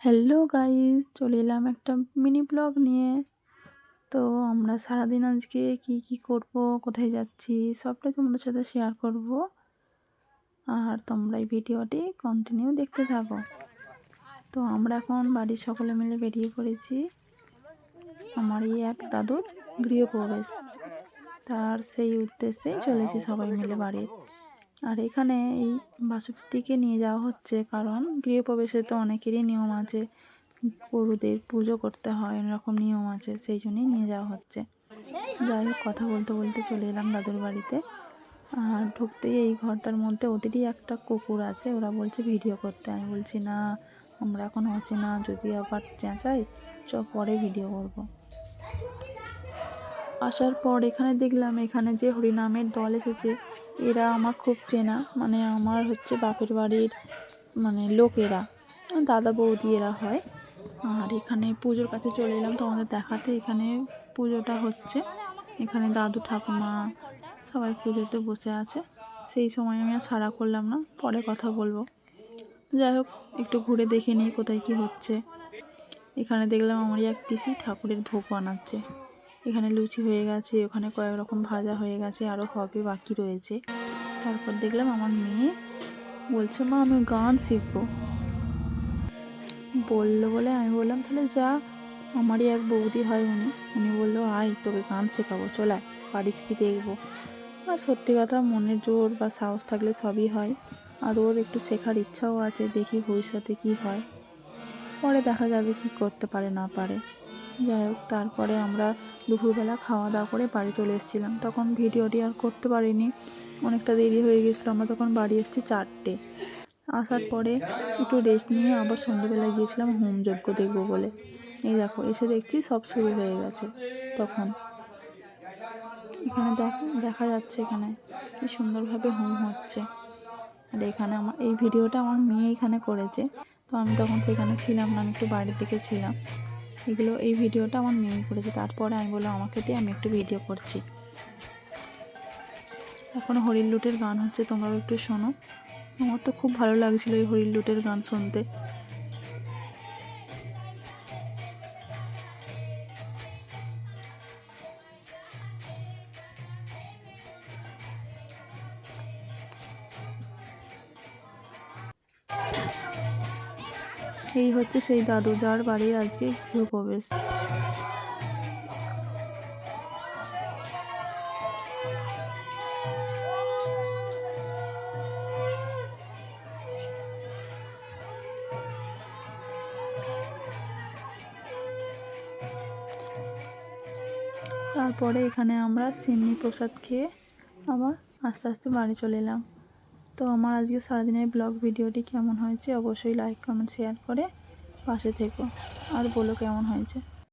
Hello guys চলে এলাম একটা মিনি ব্লগ নিয়ে। তো আমরা সারাদিন আজকে কি কি করব, কোথায় যাচ্ছি সবটাই তোমাদের সাথে শেয়ার করব। আর তোমরা এই ভিডিওটি কন্টিনিউ দেখতে থাকো। তো আমরা এখন বাড়ির সকলে মিলে বেরিয়ে পড়েছি। আমার এই এক দাদুর গৃহপ্রবেশ। তার সেই উদ্দেশ্যেই চলেছি সবাই মিলে বাড়ির। আর এখানে এই বাসুপতিকে নিয়ে যাওয়া হচ্ছে কারণ গৃহপ্রবেশে তো অনেকেরই নিয়ম আছে, গরুদের পুজো করতে হয়, এরকম নিয়ম আছে, সেই জন্যই নিয়ে যাওয়া হচ্ছে। যাই হোক, কথা বলতে বলতে চলে এলাম দাদুর বাড়িতে। আর ঢুকতেই এই ঘরটার মধ্যে ওদেরই একটা কুকুর আছে, ওরা বলছে ভিডিও করতে। আমি বলছি, না, আমরা এখন অচেনা যদি আবার চেঁচাই, চ, পরে ভিডিও করব। আসার পর এখানে দেখলাম, এখানে যে হরিনামের দল এসেছে এরা আমার খুব চেনা। মানে আমার হচ্ছে বাপের বাড়ির মানে লোকেরা। দাদা বৌদি এরা হয়। আর এখানে পুজোর কাছে চলে এলাম তোমাদের দেখাতে। এখানে পুজোটা হচ্ছে। এখানে দাদু, ঠাকুমা সবাই পুজোতে বসে আছে। সেই সময় আমি আর সারা করলাম না, পরে কথা বলব। যাই হোক, একটু ঘুরে দেখে নিই কোথায় কি হচ্ছে। এখানে দেখলাম আমারই এক পিসি ঠাকুরের ভোগ বানাচ্ছে। এখানে লুচি হয়ে গেছে, ওখানে কয়েক রকম ভাজা হয়ে গেছে আরও হবে বাকি রয়েছে। তারপর দেখলাম আমার মেয়ে বলছে, মা, আমি গান শিখব। বলল বলে আমি বললাম, তাহলে যা। আমারই এক বৌদি হয় উনি উনি বলল, আয়, তোকে গান শেখাবো চলায় পারিস কি দেখব? আর সত্যি কথা, মনের জোর বা সাহস থাকলে সবই হয়। আর ওর একটু শেখার ইচ্ছাও আছে, দেখি ভবিষ্যতে কি হয়। পরে দেখা যাবে কি করতে পারে, না পারে। যাই হোক, তারপরে আমরা দুপুরবেলা খাওয়া দাওয়া করে বাড়ি চলে এসেছিলাম। তখন ভিডিওটি আর করতে পারিনি। অনেকটা দেরি হয়ে গেছিল। আমরা তখন বাড়ি এসেছি চারটে। আসার পরে একটু রেস্ট নিয়ে আবার সন্ধ্যেবেলায় গিয়েছিলাম হোম যজ্ঞ দেখব বলে। এই দেখো, এসে দেখছি সব শুরু হয়ে গেছে তখন। এখানে দেখ, দেখা যাচ্ছে এখানে কি সুন্দরভাবে হোম হচ্ছে। আর এখানে আমার, এই ভিডিওটা আমার মেয়ে এখানে করেছে। তো আমি তখন সেখানে ছিলাম না, আমি একটু বাড়ির দিকে ছিলাম। এগুলো, এই ভিডিওটা আমার মেয়ে করেছে। তারপরে আমি বললাম, আমাকে দিয়ে আমি একটু ভিডিও করছি। এখন হরিল লুটের গান হচ্ছে, তোমরাও একটু শোনো। আমার তো খুব ভালো লাগছিল এই হরিল লুটের গান শুনতে। এই হচ্ছে সেই দাদু যার বাড়ির আজকে গৃহপ্রবেশ। তারপরে এখানে আমরা সিন্নি প্রসাদ খেয়ে আবার আস্তে আস্তে বাড়ি চলে এলাম। তো আমার আজকে সারাদিনের ব্লগ ভিডিওটি কেমন হয়েছে অবশ্যই লাইক কমেন্ট শেয়ার করে পাশে থেকো। আর বলো কেমন হয়েছে?